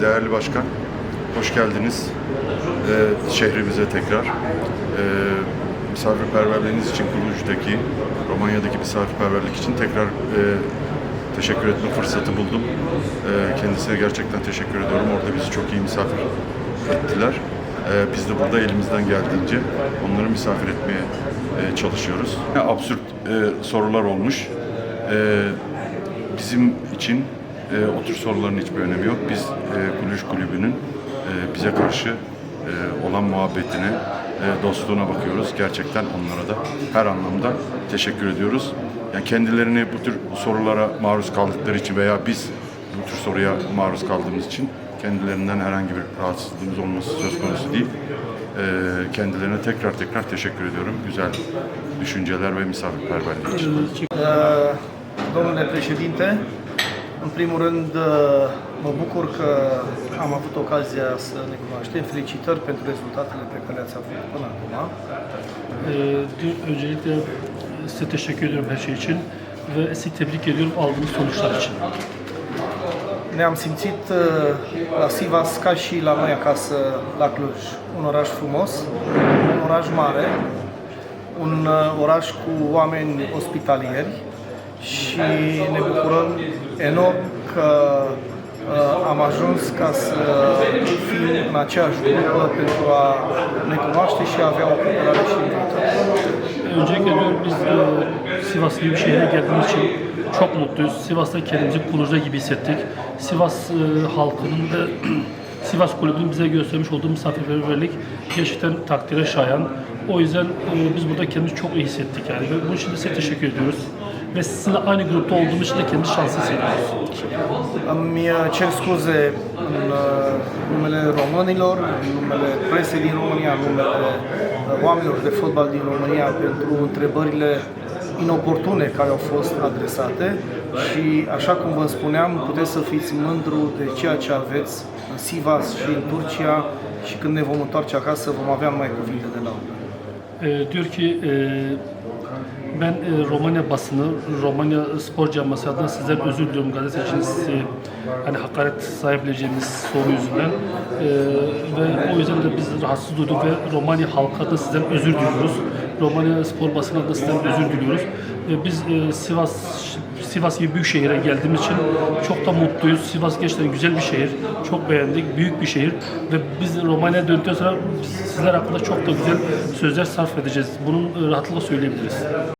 değerli başkan. Hoş geldiniz Ee, şehrimize tekrar. Ee, misafirperverliğiniz için Kuluj'daki, Romanya'daki misafirperverlik için tekrar e, teşekkür etme fırsatı buldum. Ee, kendisine gerçekten teşekkür ediyorum. Orada bizi çok iyi misafir ettiler. Ee, biz de burada elimizden geldiğince onları misafir etmeye e, çalışıyoruz. Absürt e, sorular olmuş. Ee, bizim için e, o tür soruların hiçbir önemi yok. Biz e, Kulüş Kulübü'nün e, bize karşı e, olan muhabbetine, e, dostluğuna bakıyoruz. Gerçekten onlara da her anlamda teşekkür ediyoruz. Yani kendilerini bu tür sorulara maruz kaldıkları için veya biz bu tür soruya maruz kaldığımız için kendilerinden herhangi bir rahatsızlığımız olması söz konusu değil. E, kendilerine tekrar tekrar teşekkür ediyorum. Güzel düşünceler ve misafirperverliği için. Uh, Domnule președinte, în primul rând uh, mă bucur că am avut ocazia să ne cunoaștem. Felicitări pentru rezultatele pe care le-ați avut până acum. Ee, dün öncelikle size teşekkür ediyorum her şey için ve sizi tebrik ediyorum aldığınız sonuçlar için. Ne-am simțit uh, la Sivas ca și la noi acasă, la Cluj. Un oraș frumos, un oraș mare, un uh, oraș cu oameni ospitalieri și ne bucurăm enorm că am ajuns ca să fim în aceeași grupă pentru a ne cunoaște și a avea o cooperare și. Öncelikle diyorum biz Sivas gibi bir şehre geldiğimiz için çok mutluyuz. Sivas'ta kendimizi Kuluj'da gibi hissettik. Sivas halkının ve Sivas Kulübü'nün bize göstermiş olduğu misafirperverlik gerçekten takdire şayan. O yüzden biz burada kendimizi çok iyi hissettik yani. Bunun için de size teşekkür ediyoruz. Ve sizinle aynı grupta olduğumuz için de kendimizi şanslı hissediyoruz. Îmi uh, cer scuze în uh, numele românilor, în numele presei din România, în numele uh, oamenilor de fotbal din România pentru întrebările inoportune care au fost adresate și, așa cum vă spuneam, puteți să fiți mândru de ceea ce aveți în Sivas și în Turcia și când ne vom întoarce acasă vom avea mai cuvinte de laudă. E, diyor ki e, ben e, Romanya basını, Romanya spor camiası adına sizden özür diliyorum gazeteciniz e, hani hakaret sayabileceğimiz soru yüzünden E, ve o yüzden de biz rahatsız duyduk ve Romanya halkı adına sizden özür diliyoruz. Romanya spor basını adına sizden özür diliyoruz. E, biz e, Sivas Sivas gibi büyük şehire geldiğimiz için çok da mutluyuz. Sivas gerçekten güzel bir şehir. Çok beğendik. Büyük bir şehir. Ve biz Romanya'ya döndükten sonra sizler hakkında çok da güzel sözler sarf edeceğiz. Bunun e, rahatlıkla söyleyebiliriz.